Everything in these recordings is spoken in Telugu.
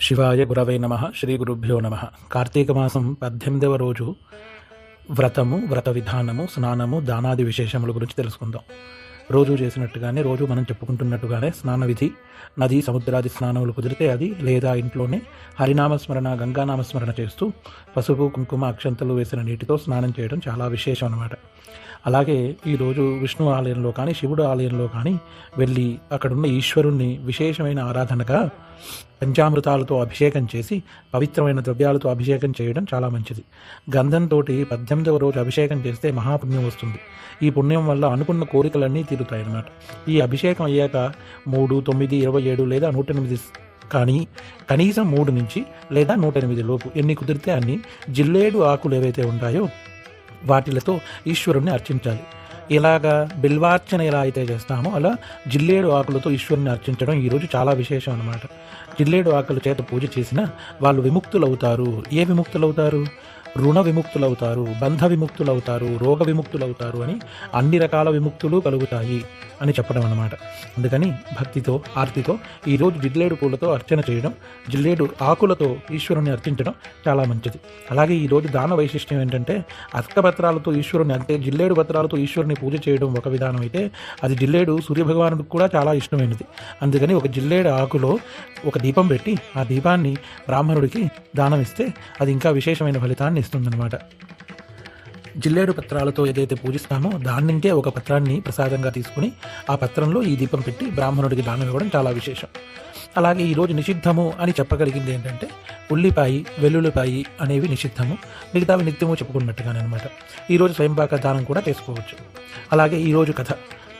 శివాయ గురవై నమ శ్రీ గురుభ్యో నమ. కార్తీక మాసం పద్దెనిమిదవ రోజు వ్రతము వ్రత విధానము స్నానము దానాది విశేషముల గురించి తెలుసుకుందాం. రోజు చేసినట్టుగానే రోజు మనం చెప్పుకుంటున్నట్టుగానే స్నాన విధి నది సముద్రాది స్నానములు కుదిరితే అది లేదా ఇంట్లోనే హరినామస్మరణ గంగానామస్మరణ చేస్తూ పసుపు కుంకుమ అక్షంతలు వేసిన నీటితో స్నానం చేయడం చాలా విశేషం అన్నమాట. అలాగే ఈరోజు విష్ణు ఆలయంలో కానీ శివుడు ఆలయంలో కానీ వెళ్ళి అక్కడున్న ఈశ్వరుణ్ణి విశేషమైన ఆరాధనగా పంచామృతాలతో అభిషేకం చేసి పవిత్రమైన ద్రవ్యాలతో అభిషేకం చేయడం చాలా మంచిది. గంధంతో పద్దెనిమిదవ రోజు అభిషేకం చేస్తే మహాపుణ్యం వస్తుంది. ఈ పుణ్యం వల్ల అనుకున్న కోరికలన్నీ తీరుతాయి అన్నమాట ఈ అభిషేకం అయ్యాక మూడు తొమ్మిది ఇరవై ఏడు లేదా నూట ఎనిమిది కానీ కనీసం మూడు నుంచి లేదా నూట ఎనిమిది లోపు ఎన్ని కుదిరితే అన్ని జిల్లేడు ఆకులు ఏవైతే ఉంటాయో వాటిలతో ఈశ్వరుణ్ణి అర్చించాలి. ఇలాగా బిల్వార్చన ఎలా అయితే చేస్తామో అలా జిల్లేడు ఆకులతో ఈశ్వరుని అర్చించడం ఈరోజు చాలా విశేషం అనమాట జిల్లేడు ఆకుల చేత పూజ చేసిన వాళ్ళు విముక్తులవుతారు. ఏ విముక్తులవుతారు? రుణ విముక్తులవుతారు బంధ విముక్తులవుతారు రోగ విముక్తులవుతారు అని అన్ని రకాల విముక్తులు కలుగుతాయి అని చెప్పడం అన్నమాట. అందుకని భక్తితో ఆర్తితో ఈరోజు జిల్లేడు పూలతో అర్చన చేయడం జిల్లేడు ఆకులతో ఈశ్వరుని అర్చించడం చాలా మంచిది. అలాగే ఈరోజు దాన వైశిష్ట్యం ఏంటంటే అర్కపత్రాలతో ఈశ్వరుని అంటే జిల్లేడు పత్రాలతో ఈశ్వరుని పూజ చేయడం ఒక విధానం అయితే అది జిల్లేడు సూర్యభగవానుడికి కూడా చాలా ఇష్టమైనది. అందుకని ఒక జిల్లేడు ఆకులో ఒక దీపం పెట్టి ఆ దీపాన్ని బ్రాహ్మణుడికి దానం ఇస్తే అది ఇంకా విశేషమైన ఫలితాన్ని ఇస్తుందన్నమాట జిల్లేడు పత్రాలతో ఏదైతే పూజిస్తామో దాని నుంచే ఒక పత్రాన్ని ప్రసాదంగా తీసుకుని ఆ పత్రంలో ఈ దీపం పెట్టి బ్రాహ్మణుడికి దానం ఇవ్వడం చాలా విశేషం. అలాగే ఈరోజు నిషిద్ధము అని చెప్పగలిగింది ఏంటంటే ఉల్లిపాయి వెల్లుల్లిపాయి అనేవి నిషిద్ధము మిగతావి నిత్యము చెప్పుకున్నట్టుగానే అనమాట ఈరోజు స్వయంపాక దానం కూడా చేసుకోవచ్చు. అలాగే ఈరోజు కథ.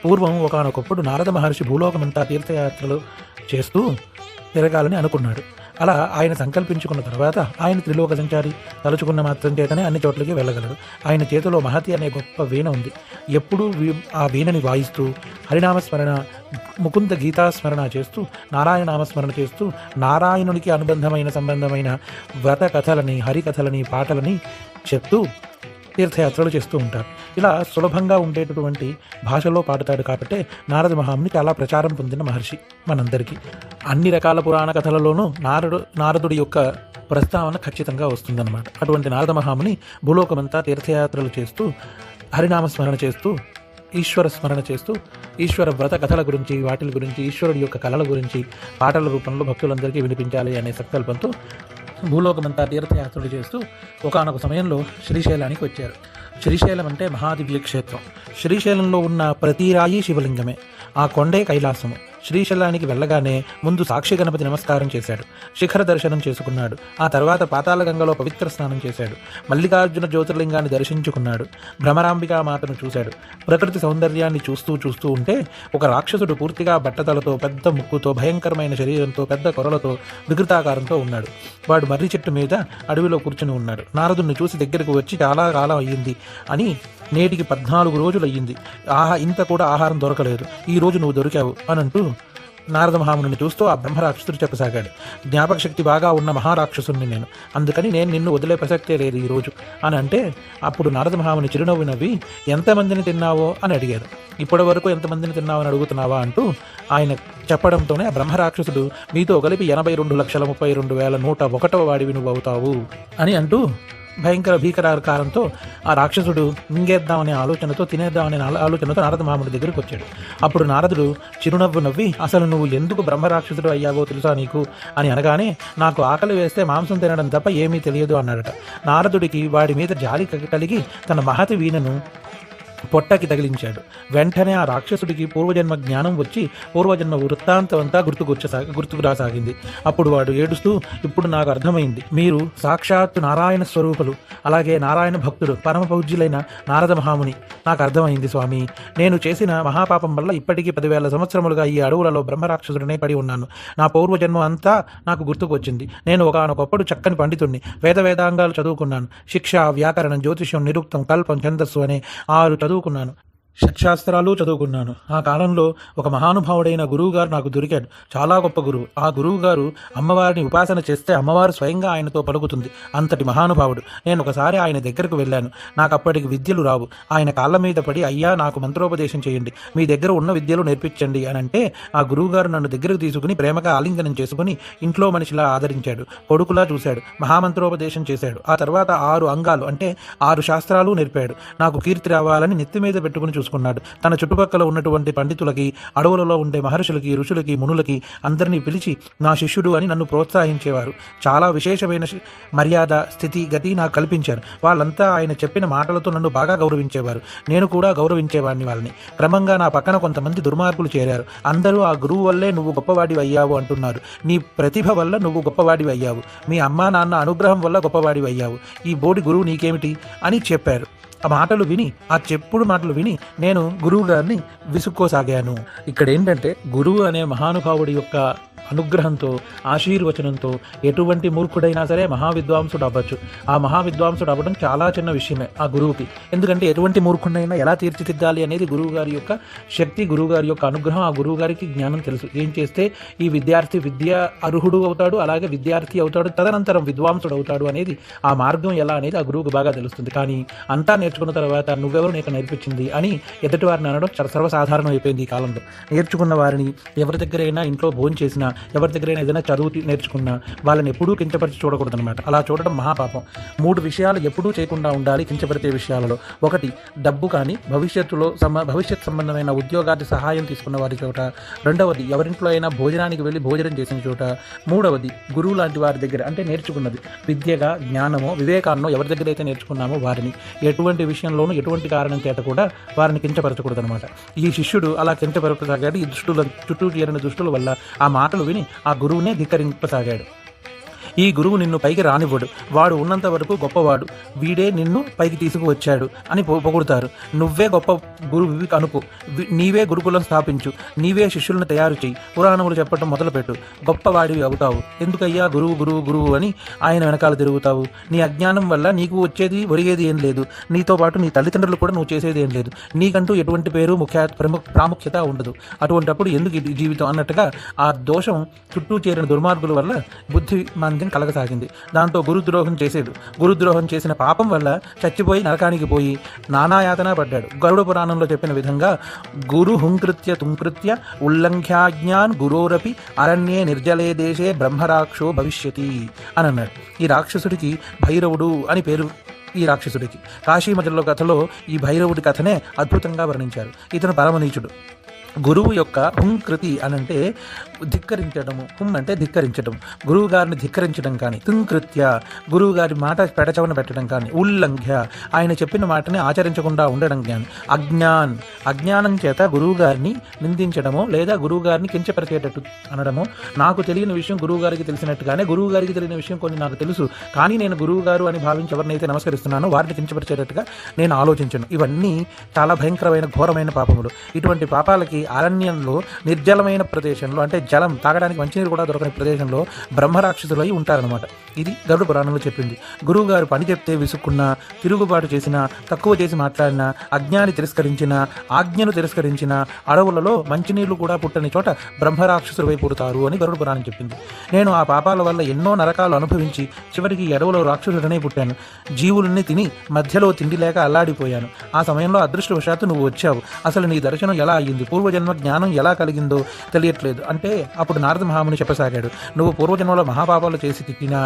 పూర్వం ఒకనొకప్పుడు నారద మహర్షి భూలోకమంతా తీర్థయాత్రలు చేస్తూ తిరగాలని అనుకున్నాడు. అలా ఆయన సంకల్పించుకున్న తర్వాత ఆయన త్రిలోక సంచారి తలుచుకున్న మాత్రం చేతనే అన్ని చోట్లకి వెళ్ళగలడు. ఆయన చేతిలో మహతి అనే గొప్ప వీణ ఉంది. ఎప్పుడూ వీ- ఆ వీణని వాయిస్తూ హరినామస్మరణ ముకుంద గీతాస్మరణ చేస్తూ నారాయణ నామస్మరణ చేస్తూ నారాయణునికి అనుబంధమైన సంబంధమైన వ్రత కథలని హరికథలని పాటలని చెప్తూ తీర్థయాత్రలు చేస్తూ ఉంటారు. ఇలా సులభంగా ఉండేటటువంటి భాషలో పాడుతాడు కాబట్టి నారద మహాముని చాలా ప్రచారం పొందిన మహర్షి మనందరికీ. అన్ని రకాల పురాణ కథలలోనూ నారడు నారదుడి యొక్క ప్రస్తావన ఖచ్చితంగా వస్తుందన్నమాట. అటువంటి నారద మహాముని భూలోకమంతా తీర్థయాత్రలు చేస్తూ హరినామస్మరణ చేస్తూ ఈశ్వర స్మరణ చేస్తూ ఈశ్వర వ్రత కథల గురించి వాటిల గురించి ఈశ్వరుడి యొక్క కళల గురించి పాటల రూపంలో భక్తులందరికీ వినిపించాలి అనే సంకల్పంతో భూలోకమంతా తీర్థయాత్రలు చేస్తూ ఒకానొక సమయంలో శ్రీశైలానికి వచ్చారు. శ్రీశైలం అంటే మహాదివ్య క్షేత్రం శ్రీశైలంలో ఉన్న ప్రతి రాయి శివలింగమే. ఆ కొండే కైలాసము. శ్రీశైలానికి వెళ్ళగానే ముందు సాక్షి గణపతి నమస్కారం చేశాడు. శిఖర దర్శనం చేసుకున్నాడు. ఆ తర్వాత పాతాళగంగలో పవిత్ర స్నానం చేశాడు. మల్లికార్జున జ్యోతిర్లింగాన్ని దర్శించుకున్నాడు. భ్రమరాంబికా మాతను చూశాడు. ప్రకృతి సౌందర్యాన్ని చూస్తూ చూస్తూ ఉంటే ఒక రాక్షసుడు పూర్తిగా బట్టతలతో పెద్ద ముక్కుతో భయంకరమైన శరీరంతో పెద్ద కొరలతో వికృతాకారంతో ఉన్నాడు. వాడు మర్రి చెట్టు మీద అడవిలో కూర్చుని ఉన్నాడు. నారదుని చూసి దగ్గరకు వచ్చి చాలా కాలం అయ్యింది అని నేటికి పద్నాలుగు రోజులు అయ్యింది ఆహా ఇంత కూడా ఆహారం దొరకలేదు. ఈ రోజు నువ్వు దొరికావు అని అంటూ నారద మహాముని చూస్తూ ఆ బ్రహ్మరాక్షసుడు చెప్పసాగాడు. జ్ఞాపక శక్తి బాగా ఉన్న మహారాక్షసుని నేను. అందుకని నేను నిన్ను వదిలే ప్రసక్తే లేదు ఈరోజు అని అంటే అప్పుడు నారద మహాముని చిరునవ్వు నవ్వి ఎంతమందిని తిన్నావో? అని అడిగారు ఇప్పటి వరకు ఎంతమందిని తిన్నావని అడుగుతున్నావా? అంటూ ఆయన చెప్పడంతోనే ఆ బ్రహ్మరాక్షసుడు మీతో కలిపి ఎనభై రెండు లక్షల ముప్పై రెండు వేల నూట ఒకటవ వాడివి నువ్వు అవుతావు అని అంటూ భయంకర భీకరాకారంతో ఆ రాక్షసుడు మింగేద్దామనే ఆలోచనతో తినేద్దామనే ఆలోచనతో నారద మాముడి దగ్గరికి వచ్చాడు. అప్పుడు నారదుడు చిరునవ్వు నవ్వి అసలు నువ్వు ఎందుకు బ్రహ్మరాక్షసుడు అయ్యావో తెలుసా నీకు? అని అనగానే నాకు ఆకలి వేస్తే మాంసం తినడం తప్ప ఏమీ తెలియదు అన్నాడట. నారదుడికి వాడి మీద జాలి కలిగి తన మహతి వీణను పొట్టకి తగిలించాడు. వెంటనే ఆ రాక్షసుడికి పూర్వజన్మ జ్ఞానం వచ్చి పూర్వజన్మ వృత్తాంతం అంతా గుర్తుకొచ్చసా గుర్తుకు రాసాగింది. అప్పుడు వాడు ఏడుస్తూ ఇప్పుడు నాకు అర్థమైంది. మీరు సాక్షాత్తు నారాయణ స్వరూపులు. అలాగే నారాయణ భక్తుడు పరమ పూజ్యులైన నారద మహాముని. నాకు అర్థమైంది స్వామి. నేను చేసిన మహాపాపం వల్ల ఇప్పటికీ పదివేల సంవత్సరములుగా ఈ అడవులలో బ్రహ్మరాక్షసుడినే పడి ఉన్నాను. నా పూర్వజన్మ అంతా నాకు గుర్తుకొచ్చింది. నేను ఒకనొకప్పుడు చక్కని పండితుణ్ణి. వేద వేదాంగాలు చదువుకున్నాను. శిక్ష వ్యాకరణం జ్యోతిష్యం నిరుక్తం కల్పం ఛందస్సు అనే ఆరు చదువుకున్నాను షట్శాస్త్రాలు చదువుకున్నాను. ఆ కాలంలో ఒక మహానుభావుడైన గురువుగారు నాకు దొరికాడు చాలా గొప్ప గురువు. ఆ గురువుగారు అమ్మవారిని ఉపాసన చేస్తే అమ్మవారు స్వయంగా ఆయనతో పలుకుతుంది. అంతటి మహానుభావుడు. నేను ఒకసారి ఆయన దగ్గరకు వెళ్ళాను. నాకు అప్పటికి విద్యలు రావు. ఆయన కాళ్ళ మీద పడి అయ్యా నాకు మంత్రోపదేశం చేయండి. మీ దగ్గర ఉన్న విద్యలు నేర్పించండి అని అంటే ఆ గురువుగారు నన్ను దగ్గరకు తీసుకుని ప్రేమగా ఆలింగనం చేసుకుని ఇంట్లో మనిషిలా ఆదరించాడు. కొడుకులా చూశాడు. మహామంత్రోపదేశం చేశాడు. ఆ తర్వాత ఆరు అంగాలు అంటే ఆరు శాస్త్రాలు నేర్పాడు. నాకు కీర్తి రావాలని నెత్తి మీద పెట్టుకుని తెలుసుకున్నాడు తన చుట్టుపక్కల ఉన్నటువంటి పండితులకి అడవులలో ఉండే మహర్షులకి ఋషులకి మునులకి అందరినీ పిలిచి నా శిష్యుడు అని నన్ను ప్రోత్సహించేవారు. చాలా విశేషమైన మర్యాద స్థితి గతి నాకు కల్పించారు. వాళ్ళంతా ఆయన చెప్పిన మాటలతో నన్ను బాగా గౌరవించేవారు. నేను కూడా గౌరవించేవాడిని వాళ్ళని. క్రమంగా నా పక్కన కొంతమంది దుర్మార్గులు చేరారు. అందరూ ఆ గురువు వల్లే నువ్వు గొప్పవాడివి అయ్యావు అంటున్నారు. నీ ప్రతిభ వల్ల నువ్వు గొప్పవాడివి అయ్యావు. మీ అమ్మా నాన్న అనుగ్రహం వల్ల గొప్పవాడివి అయ్యావు. ఈ బోడి గురువు నీకేమిటి? అని చెప్పారు. ఆ మాటలు విని ఆ చెప్పుడు మాటలు విని నేను గురువు గారిని విసుక్కోసాగాను. ఇక్కడ ఏంటంటే గురువు అనే మహానుభావుడి యొక్క అనుగ్రహంతో ఆశీర్వచనంతో ఎటువంటి మూర్ఖుడైనా సరే మహావిద్వాంసుడు అవ్వచ్చు. ఆ మహావిద్వాంసుడు అవ్వడం చాలా చిన్న విషయమే ఆ గురువుకి. ఎందుకంటే ఎటువంటి మూర్ఖుడైనా ఎలా తీర్చిదిద్దాలి అనేది గురువు గారి యొక్క శక్తి గురువు గారి యొక్క అనుగ్రహం ఆ గురువు గారికి జ్ఞానం తెలుసు. ఏం చేస్తే ఈ విద్యార్థి విద్య అర్హుడు అవుతాడు అలాగే విద్యార్థి అవుతాడు తదనంతరం విద్వాంసుడు అవుతాడు అనేది ఆ మార్గం ఎలా అనేది ఆ గురువుకు బాగా తెలుస్తుంది. కానీ అంతా నేర్చుకున్న తర్వాత నువ్వెవరు నీకు నేర్పించింది అని ఎదుటి వారిని అనడం సర్వసాధారణం అయిపోయింది ఈ కాలంలో. నేర్చుకున్న వారిని ఎవరి దగ్గరైనా ఇంట్లో భోజనం చేసినా ఎవరి దగ్గరైనా ఏదైనా చదువు నేర్చుకున్నా వాళ్ళని ఎప్పుడూ కించపరిచి చూడకూడదు అనమాట అలా చూడడం మహాపాపం. మూడు విషయాలు ఎప్పుడూ చేయకుండా ఉండాలి కించపరిచే విషయాలలో. ఒకటి డబ్బు కానీ భవిష్యత్తులో సమ భవిష్యత్ సంబంధమైన ఉద్యోగాది సహాయం తీసుకున్న వారి చోట. రెండవది ఎవరింట్లో అయినా భోజనానికి వెళ్ళి భోజనం చేసిన చోట. మూడవది గురువు లాంటి వారి దగ్గర అంటే నేర్చుకున్నది. విద్యగా జ్ఞానమో వివేకాన్నో ఎవరి దగ్గర అయితే నేర్చుకున్నామో వారిని. ఎటువంటి విషయంలోనూ ఎటువంటి కారణం చేత కూడా వారిని కించపరచకూడదనమాట ఈ శిష్యుడు అలా కించపరచసాగాడు ఈ దుష్టుల చుట్టూ చేరిన దుష్టుల వల్ల ఆ మాటలు గురువుని ఆ గురువునే ధిక్కరింపసాగాడు. ఈ గురువు నిన్ను పైకి రానివ్వడు. వాడు ఉన్నంత వరకు గొప్పవాడు. వీడే నిన్ను పైకి తీసుకువచ్చాడు అని పొగుడుతారు. నువ్వే గొప్ప గురువు అనుకో నీవే గురుకులం స్థాపించు. నీవే శిష్యులను తయారు చేయి. పురాణములు చెప్పడం మొదలుపెట్టు. గొప్పవాడివి అవుతావు. ఎందుకయ్యా గురువు గురువు గురువు అని ఆయన వెనకాల తిరుగుతావు. నీ అజ్ఞానం వల్ల నీకు వచ్చేది ఒరిగేది ఏం లేదు. నీతో పాటు నీ తల్లిదండ్రులు కూడా నువ్వు చేసేది ఏం లేదు. నీకంటూ ఎటువంటి పేరు ముఖ్య ప్రముఖ ప్రాముఖ్యత ఉండదు. అటువంటప్పుడు ఎందుకు జీవితం? అన్నట్టుగా ఆ దోషం చుట్టూ చేరిన దుర్మార్గుల వల్ల బుద్ధి మందిని కలగసాగింది? దాంతో గురుద్రోహం చేసేడు గురుద్రోహం చేసిన పాపం వల్ల చచ్చిపోయి నరకానికి పోయి నానాయాతన పడ్డాడు. గరుడ పురాణంలో చెప్పిన విధంగా గురు హుంకృత్య తుంకృత్య ఉల్లంఘ్యాజ్ఞాన్ గురోరపి అరణ్యే నిర్జలే దేశే బ్రహ్మరాక్షో భవిష్యతి అని అన్నాడు ఈ రాక్షసుడికి భైరవుడు అని పేరు ఈ రాక్షసుడికి. కాశీమఠంలో కథలో ఈ భైరవుడి కథనే అద్భుతంగా వర్ణించారు. ఇతను పరమనీచుడు. గురువు యొక్క హుంకృతి అని అంటే ధిక్కరించడము. హుం అంటే ధిక్కరించడం. గురువు గారిని ధిక్కరించడం కానీ తుంకృత్య గురువు గారి మాట పెడచవన పెట్టడం కానీ ఉల్లంఘ్య ఆయన చెప్పిన మాటని ఆచరించకుండా ఉండడం కానీ అజ్ఞాన్ అజ్ఞానం చేత గురువు గారిని నిందించడము లేదా గురువు గారిని కించపరిచేటట్టు అనడము నాకు తెలియని విషయం గురువు గారికి తెలిసినట్టుగానే గురువు గారికి తెలియని విషయం కొన్ని నాకు తెలుసు. కానీ నేను గురువు గారు అని భావించి ఎవరినైతే నమస్కరిస్తున్నానో వారిని కించపరిచేటట్టుగా నేను ఆలోచించను. ఇవన్నీ చాలా భయంకరమైన ఘోరమైన పాపములు. ఇటువంటి పాపాలకి అరణ్యంలో నిర్జలమైన ప్రదేశంలో అంటే జలం తాగడానికి మంచినీరు కూడా దొరకని ప్రదేశంలో బ్రహ్మరాక్షసులు అయి ఉంటారనమాట ఇది గరుడ పురాణంలో చెప్పింది. గురువు గారు పని చెప్తే విసుక్కున్నా తిరుగుబాటు చేసినా తక్కువ చేసి మాట్లాడినా అజ్ఞాని తిరస్కరించిన ఆజ్ఞను తిరస్కరించిన అడవులలో మంచినీళ్ళు కూడా పుట్టని చోట బ్రహ్మరాక్షసులు వైపు పుడతారు అని గరుడ పురాణం చెప్పింది. నేను ఆ పాపాల వల్ల ఎన్నో నరకాలు అనుభవించి చివరికి ఎడవలో అడవులో రాక్షసుడనే పుట్టాను. జీవుల్ని తిని మధ్యలో తిండి లేక అల్లాడిపోయాను. ఆ సమయంలో అదృష్టవశాత్తు నువ్వు వచ్చావు. అసలు నీ దర్శనం ఎలా అయ్యింది? పూర్వజన్మ జ్ఞానం ఎలా కలిగిందో తెలియట్లేదు. అంటే అప్పుడు నారద మహాముని చెప్పసాగాడు నువ్వు పూర్వజన్మలో మహాపాపాలు చేసి తిట్టినా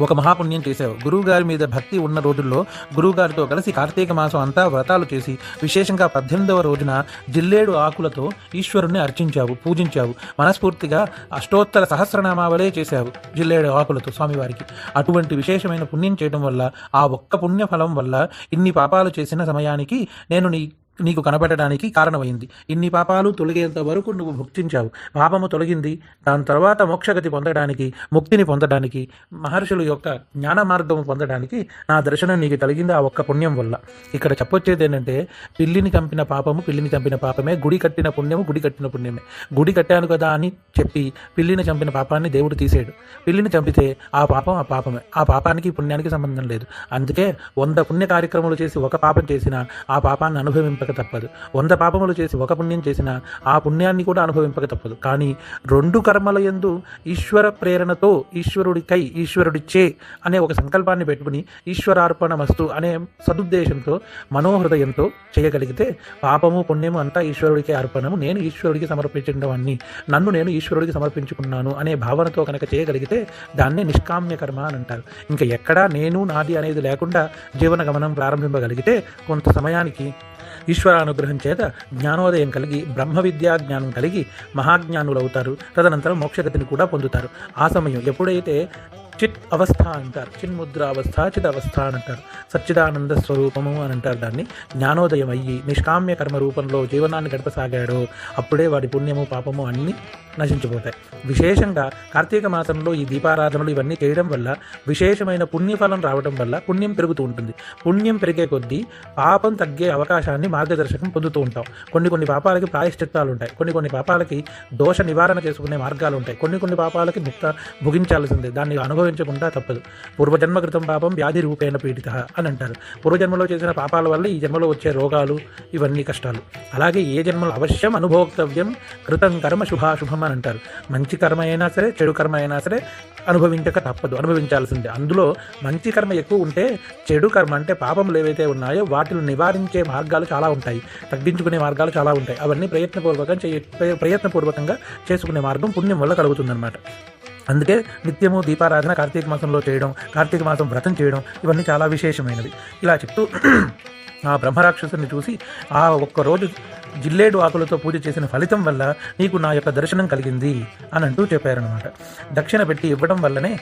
ఒక మహాపుణ్యం చేశావు. గురువుగారి మీద భక్తి ఉన్న రోజుల్లో గురువుగారితో కలిసి కార్తీక మాసం అంతా వ్రతాలు చేసి విశేషంగా పద్దెనిమిదవ రోజున జిల్లేడు ఆకులతో ఈశ్వరుణ్ణి అర్చించావు పూజించావు. మనస్ఫూర్తిగా అష్టోత్తర సహస్రనామావలే చేశావు జిల్లేడు ఆకులతో స్వామివారికి. అటువంటి విశేషమైన పుణ్యం చేయడం వల్ల ఆ ఒక్క పుణ్య ఫలం వల్ల ఇన్ని పాపాలు చేసిన సమయానికి నేను నీ నీకు కనబడడానికి కారణమైంది. ఇన్ని పాపాలు తొలగేంత వరకు నువ్వు భుక్తించావు. పాపము తొలగింది. దాని తర్వాత మోక్షగతి పొందడానికి ముక్తిని పొందడానికి మహర్షుల యొక్క జ్ఞాన మార్గము పొందడానికి నా దర్శనం నీకు కలిగింది ఆ ఒక్క పుణ్యం వల్ల. ఇక్కడ చెప్పొచ్చేది ఏంటంటే పిల్లిని చంపిన పాపము పిల్లిని చంపిన పాపమే గుడి కట్టిన పుణ్యము గుడి కట్టిన పుణ్యమే. గుడి కట్టాను కదా అని చెప్పి పిల్లిని చంపిన పాపాన్ని దేవుడు తీసేడు. పిల్లిని చంపితే ఆ పాపం ఆ పాపమే. ఆ పాపానికి పుణ్యానికి సంబంధం లేదు. అందుకే వంద పుణ్య కార్యక్రమాలు చేసి ఒక పాపం చేసినా ఆ పాపాన్ని అనుభవింపక అనుభవింపక తప్పదు. వంద పాపములు చేసి ఒక పుణ్యం చేసిన ఆ పుణ్యాన్ని కూడా అనుభవింపక తప్పదు. కానీ రెండు కర్మల యందు ఈశ్వర ప్రేరణతో ఈశ్వరుడికై ఈశ్వరుడిచ్చే అనే ఒక సంకల్పాన్ని పెట్టుకుని ఈశ్వరార్పణ వస్తు అనే సదుద్దేశంతో మనోహృదయంతో చేయగలిగితే పాపము పుణ్యము అంతా ఈశ్వరుడికే అర్పణము. నేను ఈశ్వరుడికి సమర్పించడం నన్ను నేను ఈశ్వరుడికి సమర్పించుకున్నాను అనే భావనతో కనుక చేయగలిగితే దాన్నే నిష్కామ్య కర్మ అని అంటారు. ఇంకా ఎక్కడా నేను నాది అనేది లేకుండా జీవన గమనం ప్రారంభింపగలిగితే కొంత సమయానికి ఈశ్వరానుగ్రహం చేత జ్ఞానోదయం కలిగి బ్రహ్మ విద్యా జ్ఞానం కలిగి మహాజ్ఞానులు అవుతారు తదనంతరం మోక్షగతిని కూడా పొందుతారు. ఆ సమయం ఎప్పుడైతే చిత్ అవస్థ అంటారు చిన్ముద్ర అవస్థ చిత్ అవస్థ అని అంటారు సచ్చిదానంద స్వరూపము అని అంటారు దాన్ని జ్ఞానోదయం అయ్యి నిష్కామ్య కర్మ రూపంలో జీవనాన్ని గడపసాగాడో అప్పుడే వాడి పుణ్యము పాపము అన్నీ నశించిపోతాయి. విశేషంగా కార్తీక మాసంలో ఈ దీపారాధనలు ఇవన్నీ చేయడం వల్ల విశేషమైన పుణ్యఫలం రావడం వల్ల పుణ్యం పెరుగుతూ ఉంటుంది. పుణ్యం పెరిగే కొద్దీ పాపం తగ్గే అవకాశాన్ని మార్గదర్శకం పొందుతూ ఉంటాం. కొన్ని కొన్ని పాపాలకి ప్రాయశ్చిత్తాలు ఉంటాయి. కొన్ని కొన్ని పాపాలకి దోష నివారణ చేసుకునే మార్గాలు ఉంటాయి. కొన్ని కొన్ని పాపాలకి ముక్త భుగించాల్సిందే దాన్ని అనుభవించకుండా తప్పదు. పూర్వజన్మ కృతం పాపం వ్యాధి రూపేణ పీడిత అని అంటారు. పూర్వజన్మలో చేసిన పాపాల వల్ల ఈ జన్మలో వచ్చే రోగాలు ఇవన్నీ కష్టాలు. అలాగే ఏ జన్మలో అవశ్యం అనుభోక్తవ్యం కృతం కర్మ శుభాశుభం అని అంటారు. మంచి కర్మ అయినా సరే చెడు కర్మ అయినా సరే అనుభవించక తప్పదు అనుభవించాల్సిందే. అందులో మంచి కర్మ ఎక్కువ ఉంటే చెడు కర్మ అంటే పాపములు ఏవైతే ఉన్నాయో వాటిని నివారించే మార్గాలు చాలా ఉంటాయి. తగ్గించుకునే మార్గాలు చాలా ఉంటాయి. అవన్నీ ప్రయత్నపూర్వకంగా చేయ ప్రయత్నపూర్వకంగా చేసుకునే మార్గం పుణ్యం వల్ల కలుగుతుందన్నమాట. అందుకే నిత్యము దీపారాధన కార్తీక మాసంలో చేయడం కార్తీక మాసం వ్రతం చేయడం ఇవన్నీ చాలా విశేషమైనవి. ఇలా చెప్తూ ఆ బ్రహ్మరాక్షసుని చూసి ఆ ఒక్కరోజు జిల్లేడు ఆకులతో పూజ చేసిన ఫలితం వల్ల నీకు నా యొక్క దర్శనం కలిగింది అని అంటూ చెప్పారనమాట దక్షిణ పెట్టి ఇవ్వడం వల్లనే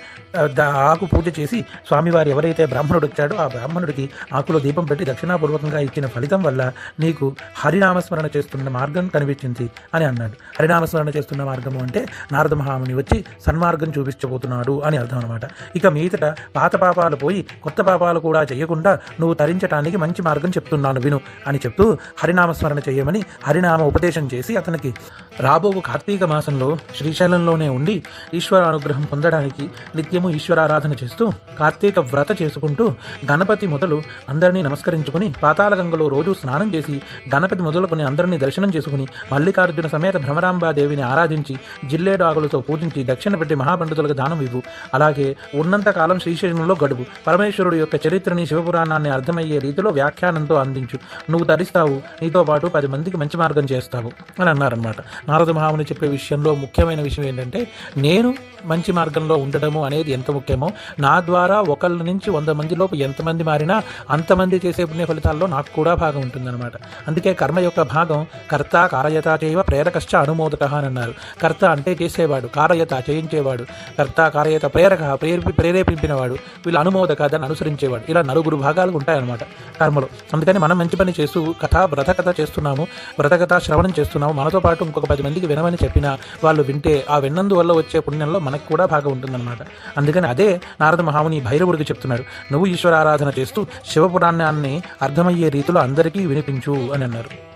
ఆకు పూజ చేసి స్వామివారు ఎవరైతే బ్రాహ్మణుడు వచ్చాడో ఆ బ్రాహ్మణుడికి ఆకులో దీపం పెట్టి దక్షిణాపూర్వకంగా ఇచ్చిన ఫలితం వల్ల నీకు హరినామస్మరణ చేస్తున్న మార్గం కనిపించింది అని అన్నాడు. హరినామస్మరణ చేస్తున్న మార్గము అంటే నారద మహాముని వచ్చి సన్మార్గం చూపించబోతున్నాడు అని అర్థం అనమాట ఇక మీదట పాత పాపాలు పోయి కొత్త పాపాలు కూడా చేయకుండా నువ్వు తరించటానికి మంచి మార్గం చెప్తున్నాను విను అని చెప్తూ హరినామస్మరణ చేయమని హరినామ ఉపదేశం చేసి అతనికి రాబో కార్తీక మాసంలో శ్రీశైలంలోనే ఉండి ఈశ్వర అనుగ్రహం పొందడానికి నిత్యము ఈశ్వరారాధన చేస్తూ కార్తీక వ్రత చేసుకుంటూ గణపతి మొదలు అందరినీ నమస్కరించుకుని పాతాళగంగలో రోజు స్నానం చేసి గణపతి మొదలుకొని అందరినీ దర్శనం చేసుకుని మల్లికార్జున సమేత భ్రమరాంబాదేవిని ఆరాధించి జిల్లేడాగులతో పూజించి దక్షిణ పెట్టి మహాపండితులకు దానం ఇవ్వు. అలాగే ఉన్నంతకాలం శ్రీశైలంలో గడువు. పరమేశ్వరుడు యొక్క చరిత్రని శివపురాణాన్ని అర్థమయ్యే రీతిలో వ్యాఖ్యానంతో అందించు. నువ్వు తరిస్తావు నీతో పాటు పది మందికి మంచి మార్గం చేస్తావు అని అన్నారనమాట నారద మహాముని చెప్పే విషయంలో ముఖ్యమైన విషయం ఏంటంటే నేను మంచి మార్గంలో ఉండడము అనేది ఎంత ముఖ్యమో నా ద్వారా ఒకళ్ళ నుంచి వంద మంది లోపు ఎంతమంది మారినా అంతమంది చేసే పుణ్య ఫలితాల్లో నాకు కూడా భాగం ఉంటుందన్నమాట. అందుకే కర్మ యొక్క భాగం కర్త కారయత చేయవ ప్రేరకశ్చ అనుమోదక అని అన్నారు. కర్త అంటే చేసేవాడు కారయత చేయించేవాడు కర్త కారయత ప్రేరక ప్రేరేపి ప్రేరేపింపినవాడు వీళ్ళు అనుమోదక దాన్ని అనుసరించేవాడు. ఇలా నలుగురు భాగాలు ఉంటాయన్నమాట కర్మలో. అందుకని మనం మంచి పని చేస్తూ కథ బ్రత కథ చేస్తున్నాము. వ్రత శ్రవణం చేస్తున్నాము మనతో పాటు ఇంకొక పది మందికి వినమని చెప్పినా వాళ్ళు వింటే ఆ విన్నందువల్ల వచ్చే పుణ్యంలో మనకు కూడా భాగం ఉంటుందన్నమాట. అందుకని అదే నారద మహాముని భైరవుడికి చెప్తున్నాడు. నువ్వు ఈశ్వర ఆరాధన చేస్తూ శివపురాణాన్ని అర్థమయ్యే రీతిలో అందరికీ వినిపించు అని అన్నారు.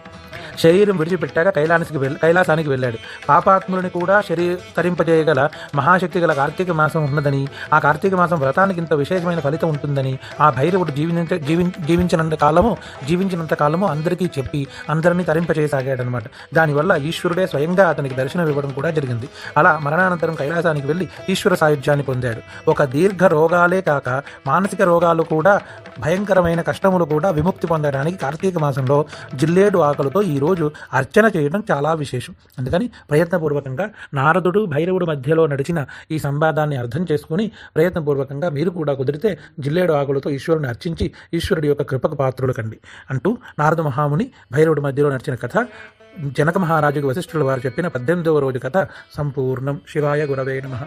శరీరం విడిచిపెట్టాక కైలాసానికి వెళ్ళ కైలాసానికి వెళ్ళాడు. పాపాత్ములని కూడా శరీర తరింపజేయగల మహాశక్తి గల కార్తీక మాసం ఉన్నదని ఆ కార్తీక మాసం వ్రతానికి ఇంత విశేషమైన ఫలితం ఉంటుందని ఆ భైరవుడు జీవించ జీవి జీవించినంత కాలము జీవించినంత కాలము అందరికీ చెప్పి అందరినీ తరింపజేయసాగాడనమాట దానివల్ల ఈశ్వరుడే స్వయంగా అతనికి దర్శనం ఇవ్వడం కూడా జరిగింది. అలా మరణానంతరం కైలాసానికి వెళ్ళి ఈశ్వర సాయుధ్యాన్ని పొందాడు. ఒక దీర్ఘ రోగాలే కాక మానసిక రోగాలు కూడా భయంకరమైన కష్టములు కూడా విముక్తి పొందడానికి కార్తీక మాసంలో జిల్లేడు ఆకలితో రోజు అర్చన చేయడం చాలా విశేషం. అందుకని ప్రయత్నపూర్వకంగా నారదుడు భైరవుడు మధ్యలో నడిచిన ఈ సంవాదాన్ని అర్థం చేసుకుని ప్రయత్నపూర్వకంగా మీరు కూడా కుదిరితే జిల్లేడు ఆకులతో ఈశ్వరుని అర్చించి ఈశ్వరుడి యొక్క కృపకు పాత్రులు కండి అంటూ నారద మహాముని భైరవుడి మధ్యలో నడిచిన కథ జనక మహారాజుకు వశిష్ఠుల వారు చెప్పిన పద్దెనిమిదవ రోజు కథ సంపూర్ణం. శివాయ గురవే నమః.